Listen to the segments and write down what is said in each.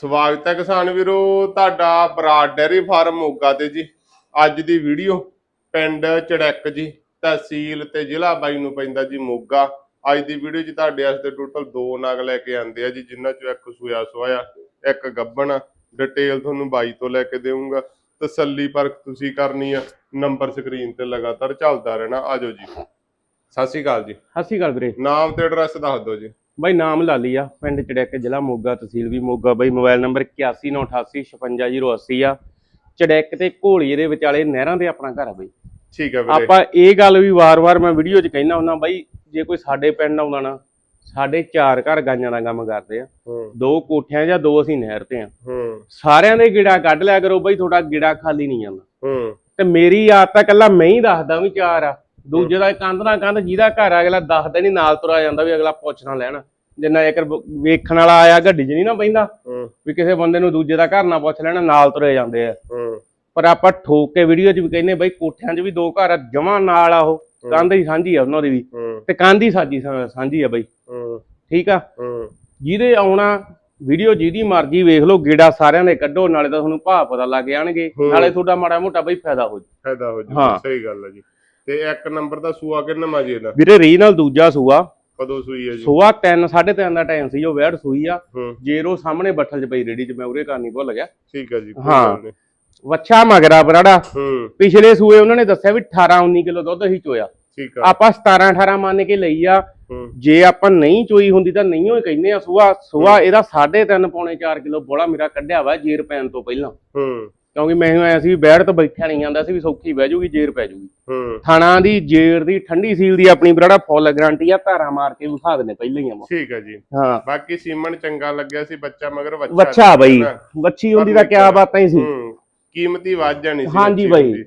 ਸਵਾਗਤ ਹੈ ਕਿਸਾਨ ਵੀਰੋ ਤੁਹਾਡਾ ਬਰਾਡ ਡੈਰੀ ਫਾਰਮ ਮੋਗਾ ਤੇ ਜੀ। ਅੱਜ ਦੀ ਵੀਡੀਓ ਪਿੰਡ ਚੜੈਕ ਜੀ ਤਹਿਸੀਲ ਤੇ ਜ਼ਿਲ੍ਹਾ ਬਾਈ ਨੂੰ ਪੈਂਦਾ ਜੀ ਮੋਗਾ। ਅੱਜ ਦੀ ਵੀਡੀਓ 'ਚ ਤੁਹਾਡੇ ਵਾਸਤੇ ਟੋਟਲ ਦੋ ਨਗ ਲੈ ਕੇ ਆਂਦੇ ਆ ਜੀ ਜਿਨ੍ਹਾਂ 'ਚੋਂ ਇੱਕ ਸੂਆ ਸੋਇਆ ਇੱਕ ਗੱਬਣ ਡਿਟੇਲ ਤੁਹਾਨੂੰ ਬਾਈ ਤੋਂ ਲੈ ਕੇ ਦੇਵਾਂਗਾ ਤਸੱਲੀ ਪਰਖ ਤੁਸੀਂ ਕਰਨੀ ਆ ਨੰਬਰ ਸਕਰੀਨ ਤੇ ਲਗਾਤਾਰ ਚੱਲਦਾ ਰਹਿਣਾ। ਆਜੋ ਜੀ। ਸਤਿ ਸ਼੍ਰੀ ਅਕਾਲ ਜੀ। ਸਤਿ ਸ਼੍ਰੀ ਅਕਾਲ ਵੀਰੇ। ਨਾਮ ਤੇ ਐਡਰੈਸ ਦੱਸ ਦਿਓ ਜੀ। ਬਾਈ ਨਾਮ ਲਾਲੀ ਆ ਪਿੰਡ ਚੜੈਕ ਜ਼ਿਲ੍ਹਾ ਮੋਗਾ ਤਹਿਸੀਲ ਵੀ ਮੋਗਾ। ਬਾਈ ਮੋਬਾਈਲ ਨੰਬਰ 8198855080 ਆ। ਚੜੈਕ ਤੇ ਘੋਲੀਏ ਦੇ ਵਿਚਾਲੇ ਨਹਿਰਾਂ ਤੇ ਆਪਣਾ ਘਰ ਆ ਬਾਈ। ਠੀਕ ਹੈ ਵੀਰੇ। ਆਪਾਂ ਇਹ ਗੱਲ ਵੀ ਵਾਰ-ਵਾਰ ਮੈਂ ਵੀਡੀਓ 'ਚ ਕਹਿਣਾ ਹੁੰਦਾ ਬਾਈ ਜੇ ਕੋਈ ਸਾਡੇ ਪਿੰਡ ਆਉਂਦਾ ਨਾ ਸਾਡੇ ਚਾਰ ਘਰ ਗਾਈਆਂ ਦਾ ਕੰਮ ਕਰਦੇ ਆ। ਦੋ ਕੋਠਿਆਂ ਜਾਂ ਦੋ ਅਸੀਂ ਨਹਿਰ ਤੇ ਆ। ਸਾਰਿਆਂ ਦੇ ਗਿੜਾ ਕੱਢ ਲਿਆ ਕਰੋ ਬਾਈ ਤੁਹਾਡਾ ਗਿੜਾ ਖਾਲੀ ਨਹੀਂ ਜਾਂਦਾ। ਤੇ ਮੇਰੀ ਆਦਤ ਤਾਂ ਕੱਲਾ ਮੈਂ ਹੀ ਦੱਸਦਾ ਵੀ ਚਾਰ ਆ। ਦੂਜੇ ਦਾ ਕੰਧ ਨਾਲ ਕੰਧ ਜਿਹਦਾ ਘਰ ਅਗਲਾ ਦੱਸਦਾ ਨਹੀਂ ਨਾਲ ਤੁਰਿਆ ਜਾਂਦਾ ਵੀ ਅਗਲਾ ਪੁੱਛ ਨਾ ਲੈਣ। ਜਿੰਨਾ ਬ- ਵੇਖਣ ਵਾਲਾ ਆਇਆ ਗੱਡੀ 'ਚ ਨਹੀਂ ਨਾ ਬੈਂਦਾ ਵੀ ਕਿਸੇ ਬੰਦੇ ਨੂੰ ਦੂਜੇ ਦਾ ਘਰ ਨਾ ਪੁੱਛ ਲੈਣਾ ਨਾਲ ਤੁਰੇ ਜਾਂਦੇ ਆ। ਪਰ ਆਪਾਂ ਠੋਕ ਕੇ ਵੀਡੀਓ 'ਚ ਵੀ ਕਹਿੰਦੇ ਬਈ ਕੋਠਿਆਂ 'ਚ ਵੀ ਦੋ ਘਰ ਆ ਜਮਾਂ ਨਾਲ ਆ ਉਹ। ਕੰਧ ਹੀ ਸਾਂਝੀ ਆ ਉਹਨਾਂ ਦੀ ਵੀ। ਤੇ ਕੰਧ ਹੀ ਸਾਜੀ ਸਾਂਝੀ ਆ ਬਈ। ਠੀਕ ਆ? ਜਿਹਦੇ ਆਉਣਾ ਵੀਡੀਓ ਜਿਹਦੀ ਮਰਜ਼ੀ ਵੇਖ ਲਓ ਗੇੜਾ ਸਾਰਿਆਂ ਦੇ ਕੱਢੋ ਨਾਲੇ ਤਾਂ ਤੁਹਾਨੂੰ ਭਾਅ ਪਤਾ ਲੱਗ ਜਾਣਗੇ। ਨਾਲੇ ਤੁਹਾਡਾ ਮਾੜਾ ਮੋਟਾ ਬਈ ਫਾਇਦਾ ਹੋ ਜੂ ਫਾਇਦਾ ਹੋ ਜੂ। ਸਹੀ ਗੱਲ ਹੈ ਜੀ। ਤੇ ਇੱਕ ਨੰਬਰ ਦਾ ਸੂਆ ਕਿੰਨਾ ਮਾ ਜੀ ਇਹਦਾ? ਵੀਰੇ ਰੀ ਨਾਲ ਦੂਜਾ ਸੂਆ। ਕਦੋਂ ਸੂਈ ਹੈ ਜੀ? ਸੂਆ 3 3:30 ਦਾ ਟਾਈਮ ਸੀ ਉਹ ਵੈੜ ਸੂਈ ਆ। ਹੂੰ। ਜੇਰੋ ਸਾਹਮਣੇ ਬੱਠਲ 'ਚ ਪਈ ਰੇੜੀ 'ਚ ਮੈਂ ਉਰੇ ਕਰਨੀ ਭੁੱਲ ਗਿਆ। ਠੀਕ ਹੈ ਜੀ ਕੋਈ ਹਾਂ। ਗੱਲ ਨੀ। ਵੱਛਾ ਮਗਰਾ ਬਰਾੜਾ। ਹੂੰ। ਪਿਛਲੇ ਸੂਏ ਉਹਨਾਂ ਨੇ ਦੱਸਿਆ ਵੀ 18 19 ਕਿਲੋ ਦੁੱਧ ਹੀ ਚੋਇਆ। ਠੀਕ ਆ। ਆਪਾਂ 17 18 ਮੰਨ ਕੇ ਲਈ ਆ। ਹੂੰ। ਜੇ ਆਪਾਂ ਨਹੀਂ ਚੋਈ ਹੁੰਦੀ ਤਾਂ ਨਹੀਂ ਹੋਈ ਕਹਿੰਦੇ ਆ ਸੂਆ। ਸੂਆ ਇਹਦਾ 3.5 ਪੌਣੇ 4 ਕਿਲੋ ਬੋਲਾ ਮੇਰਾ ਕੱਢਿਆ ਵਾ ਜੇਰ ਪੈਣ ਤੋਂ ਪਹਿਲਾਂ। ਹੂੰ। ਕਿਉਂਕਿ ਮੈਨੂੰ ਐ ਸੀ ਵੀ ਬੈਠ ਤੋਂ ਬੈਠਿਆ ਨਹੀਂ ਜਾਂਦਾ ਸੀ ਵੀ ਸੌਖੀ ਬਹਿ ਜੂਗੀ ਜੇਰ ਪੈ ਜੂਗੀ। ਹੂੰ। ਥਾਣਾ ਦੀ ਜੇਰ ਦੀ ਠੰਡੀ ਸੀਲ ਦੀ ਆਪਣੀ ਬਰਾੜਾ ਫੁੱਲ ਗਾਰੰਟੀ ਆ ਧਾਰਾ ਮਾਰ ਕੇ ਵਿਖਾ ਦਿੰਦੇ ਪਹਿਲਾਂ ਹੀ ਆ ਠੀਕ ਹੈ ਜੀ। ਹਾਂ। ਬਾਕੀ ਸੀਮਨ ਚੰਗਾ ਲੱਗਿਆ ਸੀ ਬੱਚਾ ਮਗਰ ਬੱਚਾ ਵੱਛਾ ਬਈ। ਵੱਛੀ ਹੁੰਦੀ ਤਾਂ ਕਿਆ ਬਾਤਾਂ ਹੀ ਸੀ। ਹੂੰ ਕੀਮਤੀ ਵੱਧ ਜਾਣੀ ਸੀ ਹਾਂਜੀ ਬੱਚੀ ਬਾਈ।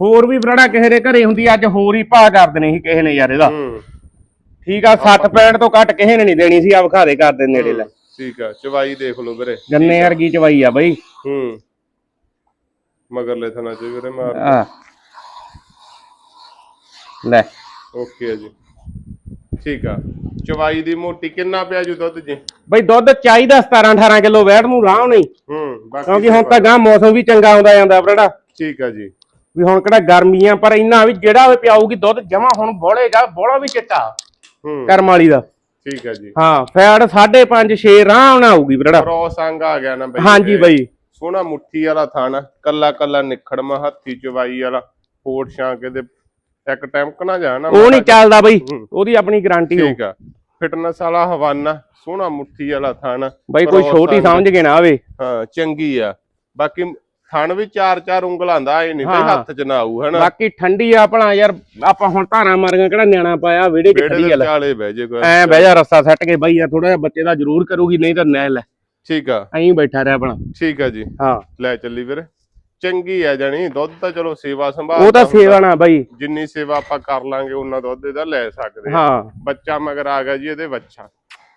ਹੋਰ ਵੀ ਬਰਾੜਾ ਕਿਸੇ ਦੇ ਘਰੇ ਹੁੰਦੀ ਅੱਜ ਹੋਰ ਹੀ ਭਾਅ ਕਰ ਦੇਣੇ ਸੀ ਕਿਸੇ ਨੇ ਯਾਰ ਇਹਦਾ। ਹੂੰ। ਠੀਕ ਆ 60 65 ਤੋਂ ਘੱਟ ਕਿਸੇ ਨੇ ਨਹੀਂ ਦੇਣੀ ਸੀ ਆ ਵਿਖਾ ਦੇ ਕਰ ਦੇ ਨੇੜੇ ਲੈ। ਠੀਕ ਆ ਚਵਾਈ ਦੇਖ ਲਓ ਵੀਰੇ। ਗੰਨੇ ਵਰਗੀ ਚਵਾਈ ਆ ਬਈ। ਹੂੰ। ਮਗਰ ਲੈ ਥਣਾ ਚ ਵੀਰੇ ਮਾਰ ਲੈ। ਓਕੇ ਜੀ। ਠੀਕ ਆ। ਚਵਾਈ ਦੀ ਮੋਟੀ ਕਿੰਨਾ ਪਿਆ ਜੂ ਦੁੱਧ ਜੀ? ਬਈ ਦੁੱਧ ਚਾਹੀਦਾ 17 18 ਕਿਲੋ ਵੈੜ ਨੂੰ ਰਾਹ ਨਹੀਂ। ਹੂੰ ਬਾਕੀ ਕਿਉਂਕਿ ਹੁਣ ਤਾਂ ਗਾਂ ਮੌਸਮ ਵੀ ਚੰਗਾ ਆਉਂਦਾ ਜਾਂਦਾ ਬਰਾੜਾ ਠੀਕ ਆ ਜੀ। ਵੀ ਹੁਣ ਕਿਹੜਾ ਗਰਮੀਆਂ ਪਰ ਇੰਨਾ ਵੀ ਜਿਹੜਾ ਵੀ ਪਿਆਊਗੀ ਦੁੱਧ ਜਮਾ ਹੁਣ ਬੋਲੇਗਾ ਬੋਲਾ ਵੀ ਚਿੱਟਾ। ਹੂੰ। ਕਰਮ ਵਾਲੀ ਦਾ। ਠੀਕ ਆ ਜੀ। ਹਾਂ ਫੈੜ 5.5 6 ਰਾਹ ਨਾ ਆਊਗੀ ਬਰਾੜਾ ਕ੍ਰੋਸ ਅੰਗ ਆ ਗਿਆ ਨਾ ਬਈ। ਹਾਂਜੀ। ਬਈ। ਸੋਹਣਾ ਮੁੱਠੀ ਵਾਲਾ ਥਾਣਾ ਕੱਲਾ ਕੱਲਾ ਨਿਖੜਮਾ ਹੱਥੀ ਚਵਾਈ ਵਾਲਾ ਫੋਟ ਛਾਂਕੇ ਦੇ ਇੱਕ ਟਾਈਮ ਕਨਾ ਜਾਣਾ ਉਹ ਨਹੀਂ ਚੱਲਦਾ ਬਈ। ਉਹਦੀ ਆਪਣੀ ਗਾਰੰਟੀ ਹੋ ਠੀਕ ਆ। ਫਿਟਨੈਸ ਵਾਲਾ ਹਵਾਨਾ ਸੋਹਣਾ ਮੁੱਠੀ ਵਾਲਾ ਥਾਣਾ ਬਈ ਕੋਈ ਛੋਟੀ। ਸਮਝ ਕੇ ਨਾ ਆਵੇ। ਹਾਂ ਚੰਗੀ ਆ। ਬਾਕੀ ਥਣ ਵੀ ਚਾਰ ਚਾਰ ਉਂਗਲਾਂ ਦਾ ਇਹ ਨਹੀਂ ਬਈ। ਹੱਥ ਚ ਨਾ ਆਊ ਹਨਾ? ਬਾਕੀ ਠੰਡੀ ਆ ਆਪਣਾ ਯਾਰ ਆਪਾਂ ਹੁਣ ਧਾਰਾਂ ਮਾਰੀਆਂ ਕਿਹੜਾ ਨਿਆਣਾ ਪਾਇਆ ਵਿਹੜੇ 'ਚ ਖੜੀ ਗੱਲ ਚਾਲੇ ਬਹਿ ਜੇ ਕੋਈ। ਐ ਬਹਿ ਜਾ ਰੱਸਾ ਸੱਟ ਕੇ ਬਈ ਆ ਥੋੜਾ ਜਿਹਾ ਬੱਚੇ ਦਾ ਜ਼ਰੂਰ ਕਰੂਗੀ ਨਹੀਂ ਤਾਂ ਨਹਿ ਲੈ। ਠੀਕ ਆ। ਐਂ ਬੈਠਾ ਰਹਿ ਆਪਣਾ। ਠੀਕ ਆ ਜੀ। ਹਾਂ। ਲੈ ਚੱਲੀ ਵੀਰੇ। ਚੰਗੀ ਆ ਜਾਣੀ। ਦੁੱਧ ਤਾਂ ਚਲੋ ਸੇਵਾ ਸੰਭਾਲ ਉਹ ਤਾਂ ਦਾ। ਸੇਵਾ ਨਾ ਬਈ। ਜਿੰਨੀ ਸੇਵਾ ਆਪਾਂ ਕਰ ਲਾਂਗੇ ਉਹਨਾਂ ਦੁੱਧ ਇਹਦਾ ਲੈ ਸਕਦੇ ਹਾਂ। ਬੱਚਾ ਮਗਰ ਆ ਗਿਆ ਜੀ ਇਹਦੇ ਬੱਚਾ।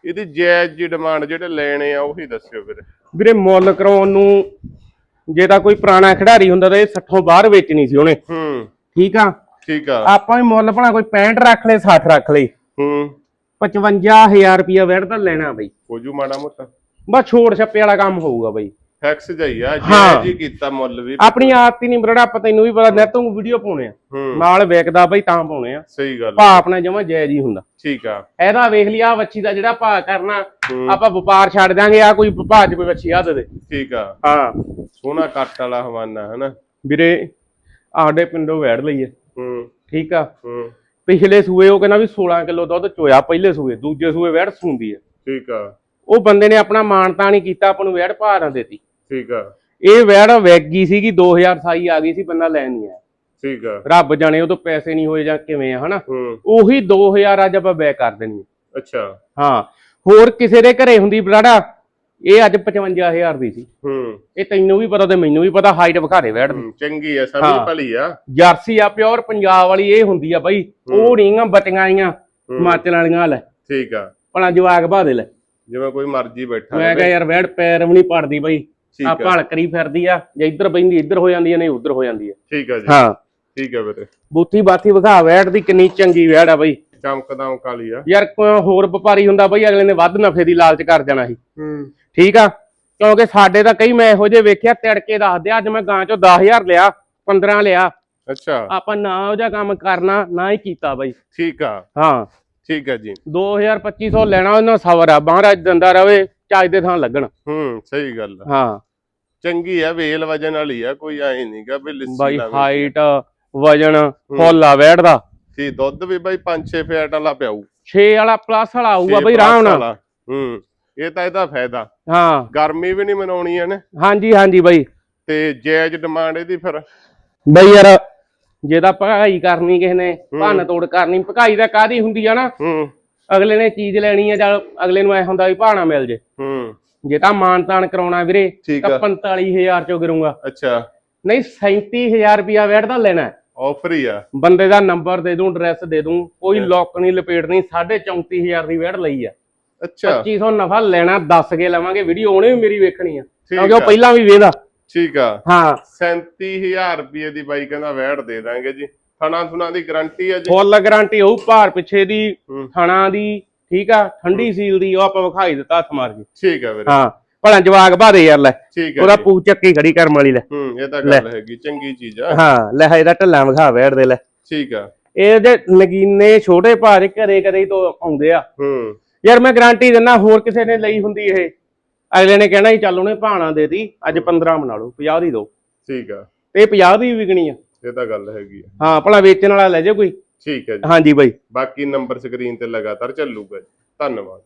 ਇਹਦੀ ਜਾਇਜ਼ ਜੀ ਡਿਮਾਂਡ ਜਿਹੜੇ ਲੈਣੇ ਆ ਉਹੀ ਦੱਸਿਓ ਵੀਰੇ। ਵੀਰੇ ਮੁੱਲ ਕਰਾਉਣ ਨੂੰ ਜੇ ਤਾਂ ਕੋਈ ਪੁਰਾਣਾ ਖਿਡਾਰੀ ਹੁੰਦਾ ਤਾਂ ਇਹ 60 ਬਾਹਰ ਵੇਚਣੀ ਸੀ ਉਹਨੇ। ਹੂੰ। ਠੀਕ ਆ? ਠੀਕ ਆ। ਆਪਾਂ ਵੀ ਮੁੱਲ ਭਣਾ ਕੋਈ 65 ਰੱਖ ਲਏ 60 ਰੱਖ ਲਏ। ਹੂੰ। 55000 ਰੁਪਇਆ ਵੈੜ ਤਾਂ ਲੈਣਾ ਬਈ। ਹੋਜੂ ਮਾੜਾ ਮੋਟਾ। ਬਸ ਛੋੜ ਛੱਪੇ ਵਾਲਾ ਕੰਮ ਹੋਊਗਾ ਬਈ। ਫੈਕਸ ਜਾਈ ਆ ਹਾਂ। ਜਾਇਜ਼ ਹੀ ਕੀਤਾ ਮੁੱਲ ਵੀ। ਆਪਣੀ ਆਦਤ ਹੀ ਨਹੀਂ ਬਰੜਾ ਆਪਾਂ ਤੈਨੂੰ ਵੀ ਪਤਾ ਤੋਂ ਵੀਡੀਓ ਪਾਉਣੇ ਆ। ਹੂੰ। ਮਾਲ ਵੇਚਦਾ ਬਈ ਤਾਂ ਪਾਉਣੇ ਆ। ਸਹੀ ਗੱਲ ਭਾ ਆਪਣਾ ਜਮਾ ਜਾਇਜ਼ ਹੀ ਹੁੰਦਾ। ਠੀਕ ਆ। ਇਹਦਾ ਵੇਖ ਲਿਆ ਵੱਛੀ ਦਾ ਜਿਹੜਾ ਭਾ ਕਰਨਾ ਹੂੰ। ਆਪਾਂ ਵਪਾਰ ਛੱਡ ਦਾਂਗੇ ਆ ਕੋਈ ਭਾ ਚ ਕੋਈ ਵੱਛੀ ਆ ਦੇ ਦੇ ਠੀਕ ਆ। ਹਾਂ। ਸੋਹਣਾ ਕੱਟ ਵਾਲਾ ਹਵਾਨਾ ਹਨਾ? ਵੀਰੇ ਆਡੇ ਪਿੰਡੋਂ ਵੈੜ ਲਈਏ। ਹੂੰ। ਠੀਕ ਆ। ਹੂੰ। ਪਿਛਲੇ ਸੂਏ ਉਹ ਕਹਿੰਦਾ ਵੀ 16 ਕਿਲੋ ਦੁੱਧ ਚੋਇਆ ਪਹਿਲੇ ਸੂਏ ਦੂਜੇ ਸੂਏ ਵੈੜ ਸੂੰਦੀ ਆ। ਠੀਕ ਆ। ਉਹ ਬੰਦੇ ਨੇ ਆਪਣਾ ਮਾਨਤਾ ਨਹੀਂ ਕੀਤਾ ਆਪਾਂ ਨੂੰ ਵੈੜ ਭਾ ਨਾ ਦੇਤੀ। ਠੀਕ ਆ। ਇਹ ਵੈੜ ਵੈਗੀ ਸੀਗੀ 2027 ਆ ਗਈ ਸੀ ਬੰਦਾ ਲੈ ਨਹੀਂ ਆਇਆ। ਠੀਕ ਆ। ਰੱਬ ਜਾਣੇ ਉਹ ਤੋਂ ਪੈਸੇ ਨਹੀਂ ਹੋਏ ਜਾਂ ਕਿਵੇਂ ਆ ਹਨਾ? ਉਹੀ 2000 ਅੱਜ ਆਪਾਂ ਬੈਕ ਕਰ ਦੇਣੀ ਆ। ਅੱਛਾ। ਹਾਂ ਹੋਰ ਕਿਸੇ ਦੇ ਘਰੇ ਹੁੰਦੀ ਬਰਾੜਾ? ਇਹ ਅੱਜ 55000 ਦੀ ਸੀ। ਹੂੰ। ਇਹ ਤੈਨੂੰ ਵੀ ਪਤਾ ਤੇ ਮੈਨੂੰ ਵੀ ਪਤਾ ਹਾਈਟ ਵਿਖਾਰੇ ਵੈੜ ਦੀ। ਚੰਗੀ ਆ ਸਮਝ। ਭਲੀ ਆ। ਜਰਸੀ ਆ ਪਿਓਰ ਪੰਜਾਬ ਵਾਲੀ ਇਹ ਹੁੰਦੀ ਆ ਬਾਈ। ਉਹ ਨਹੀਂਗਾ ਬਟੀਆਂ ਆਈਆਂ ਹਿਮਾਚਲ ਵਾਲੀਆਂ ਲੈ। ਠੀਕ ਆ। ਭਲਾ ਜਵਾਕ ਬਾਦੇ ਲੈ। ਜਿਵੇਂ ਕੋਈ ਮਰਜ਼ੀ ਬੈਠਾ ਮੈਂ ਕਿਹਾ ਯਾਰ ਵੈੜ ਪੈਰ ਵੀ ਨਹੀਂ ਪੜਦੀ ਬਾਈ। ਆ ਭਲ ਕਰੀ ਫਿਰਦੀ ਆ ਜੇ ਇੱਧਰ ਬੈਂਦੀ ਇੱਧਰ ਹੋ ਜਾਂਦੀ ਆ ਨਹੀਂ ਉੱਧਰ ਹੋ ਜਾਂਦੀ ਆ। ਠੀਕ ਆ ਜੀ। ਹਾਂ। ਠੀਕ ਆ ਵੀਰੇ। ਬੂਥੀ ਬਾਥੀ ਵਿਖਾ ਵੈੜ ਦੀ ਕਿੰਨੀ ਚੰਗੀ ਵੈੜ ਆ ਬਾਈ। ਚਮਕਦਮ ਕਾਲੀ ਆ। ਯਾਰ ਕੋਈ ਹੋਰ ਵਪਾਰੀ ਹੁੰਦਾ ਬਾਈ ਅਗਲੇ ਨੇ ਵੱਧ ਨਫੇ ਦੀ ਲਾਲਚ ਕਰ ਜਾਣਾ ਸੀ। ਹੂੰ। ਠੀਕ ਆ? ਕਿਉਂਕਿ ਸਾਡੇ ਤਾਂ ਕਈ ਮੈਂ ਇਹੋ ਜਿਹੇ ਵੇਖਿਆ ਤੜਕੇ ਦੱਸਦੇ ਅੱਜ ਮੈਂ ਗਾਂ ਚੋਂ 10000 ਲਿਆ 15 ਲਿਆ। ਅੱਛਾ। ਆਪਾਂ ਨਾ ਉਹ ਜਿਹਾ ਕੰਮ ਕਰਨਾ ਨਾ ਹੀ ਕੀਤਾ ਬਾਈ। ਠੀਕ ਆ। ਹਾਂ। ਠੀਕ ਆ ਜੀ। 2000 2500 ਲੈਣਾ ਉਹਨਾਂ ਸਬਰ ਆ ਮਹਾਰਾਜ ਦਿੰਦਾ ਰਵੇ ਚੱਜ ਦੇ ਥਾਂ ਲੱਗਣ। ਹੂੰ ਸਹੀ ਗੱਲ ਆ। ਹਾਂ। ਚੰਗੀ ਆ ਵੇਲ ਵਜਨ ਵਾਲੀ ਆ ਕੋਈ ਐ ਨਹੀਂਗਾ ਵੀ ਲਿੱਸੀ ਬਾਈ ਲਾਵੇ। ਹਾਈਟ ਵਜਨ ਫੁੱਲ ਆ ਬੈਠਦਾ। ਤੇ ਦੁੱਧ ਵੀ ਬਾਈ 5-6 ਫੈਟ ਵਾਲਾ ਪਿਆਊ। 6 ਵਾਲਾ ਪਲੱਸ ਵਾਲਾ ਆਊਗਾ ਛੇ ਬਈ plus ਆਰਾਮ ਨਾਲ। ਵਾਲਾ। ਹੂੰ ਇਹ ਤਾਂ ਇਹਦਾ ਫਾਇਦਾ। ਹਾਂ। ਗਰਮੀ ਵੀ ਨਹੀਂ ਮਨਾਉਣੀ ਇਹਨੇ। ਹਾਂਜੀ ਹਾਂਜੀ ਬਾਈ। ਤੇ ਜਾਇਜ਼ ਡਿਮਾਂਡ ਇਹਦੀ ਫਿਰ? ਬਈ ਯਾਰ ਜੇ ਤਾਂ ਭਗਾਈ ਕਰਨੀ ਕਿਸੇ ਨੇ ਭੰਨ ਤੋੜ ਕਰਨੀ ਭਗਾਈ ਤਾਂ ਕਾਦੀ ਹੁੰਦੀ ਆ ਨਾ? ਅਗਲੇ ਨੇ ਚੀਜ਼ ਲੈਣੀ ਆ ਜਾਂ ਅਗਲੇ ਨੂੰ ਐ ਹੁੰਦਾ ਵੀ ਭਾਣਾ ਮਿਲ ਜੇ। ਹੂੰ। ਜੇ ਤਾਂ ਮਾਨ ਤਾਨ ਕਰਾਉਣਾ ਵੀਰੇ ਤਾਂ ਆ। 45000 ਚੋਂ ਕਰੂੰਗਾ ਅੱਛਾ। ਨਹੀਂ 37000 ਰੁਪਿਆ ਵੇੜ ਦਾ ਲੈਣਾ। ਆਫਰ ਹੀ ਆ। ਬੰਦੇ ਦਾ ਨੰਬਰ ਦੇ ਦੂੰ ਐਡਰੈਸ ਦੇ ਦੂੰ ਕੋਈ ਲੋਕ ਨਹੀਂ ਲਪੇਟਣੀ 34000 ਦੀ ਵੇੜ ਲਈ ਆ। ਅੱਛਾ। 2500 ਨਫਾ ਲੈਣਾ ਦੱਸ ਕੇ ਲਵਾਂਗੇ ਵੀਡੀਓ ਉਹਨੇ ਵੀ ਮੇਰੀ ਵੇਖਣੀ ਆ। ਕਿਉਂਕਿ ਉਹ। ਪਹਿਲਾਂ ਵੀ ਵੇਦਾ ਠੀਕ ਆ। ਹਾਂ। 37000 ਰੁਪਏ ਦੀ ਬਾਈ ਕਹਿੰਦਾ ਵੈਟ ਦੇ ਦਾਂਗੇ ਜੀ। ਥਣਾ ਥੁਣਾ ਦੀ ਗਾਰੰਟੀ ਆ ਜੀ। ਫੁੱਲ ਗਾਰੰਟੀ ਹੋਊ ਭਾਰ ਪਿੱਛੇ ਦੀ ਹੂੰ। ਥਣਾ ਦੀ ਠੀਕ ਆ ਠੰਡੀ ਸੀਲ ਦੀ ਉਹ ਆਪਾਂ ਵਿਖਾਈ ਦਿੱਤਾ ਹੱਥ ਮਾਰ ਕੇ। ਠੀਕ ਆ ਵੀਰੇ। ਹਾਂ ਭਲਾ ਜਵਾਗ ਭਾਰੇ ਯਾਰ ਲੈ। ਉਹਦਾ। ਪੂ ਚੱਕੀ ਖੜੀ ਕਰਮ ਵਾਲੀ ਲੈ। ਹੂੰ ਇਹ ਤਾਂ ਗੱਲ ਹੈਗੀ ਚੰਗੀ ਚੀਜ਼ ਆ। ਹਾਂ ਲੈ ਇਹਦਾ ਢੱਲਾ ਵਿਖਾ ਵੇੜ ਦੇ ਲੈ। ਠੀਕ ਆ। ਇਹ ਜੇ ਨਗੀਨੇ ਛੋਟੇ ਭਾਰੇ ਘਰੇ ਘਰੇ ਹੀ ਤੋਂ ਆਉਂਦੇ ਆ। ਹੂੰ। ਯਾਰ ਮੈਂ ਗਾਰੰਟੀ ਦਿੰਦਾ ਹੋਰ ਕਿਸੇ ਨੇ ਲਈ ਹੁੰਦੀ ਇਹ। ਅਗਲੇ ਨੇ ਕਹਿਣਾ ਹੀ ਚੱਲ ਉਹਨੇ ਭਾਣਾ ਦੇ ਦੀ ਅੱਜ 15 ਬਣਾ ਲਓ 50 ਦੀ ਦੋ। ਠੀਕ ਆ। ਤੇ 50 ਦੀ ਵਿਕਣੀ ਆ। ਇਹ ਤਾਂ ਗੱਲ ਹੈਗੀ ਆ। ਹਾਂ ਭਲਾ ਵੇਚਣ ਵਾਲਾ ਲੈ ਜਾ ਕੋਈ। ਠੀਕ ਹੈ ਜੀ। ਹਾਂਜੀ ਬਾਈ। ਬਾਕੀ ਨੰਬਰ ਸਕਰੀਨ ਤੇ ਲਗਾਤਾਰ ਚੱਲੂਗਾ ਜੀ। ਧੰਨਵਾਦ।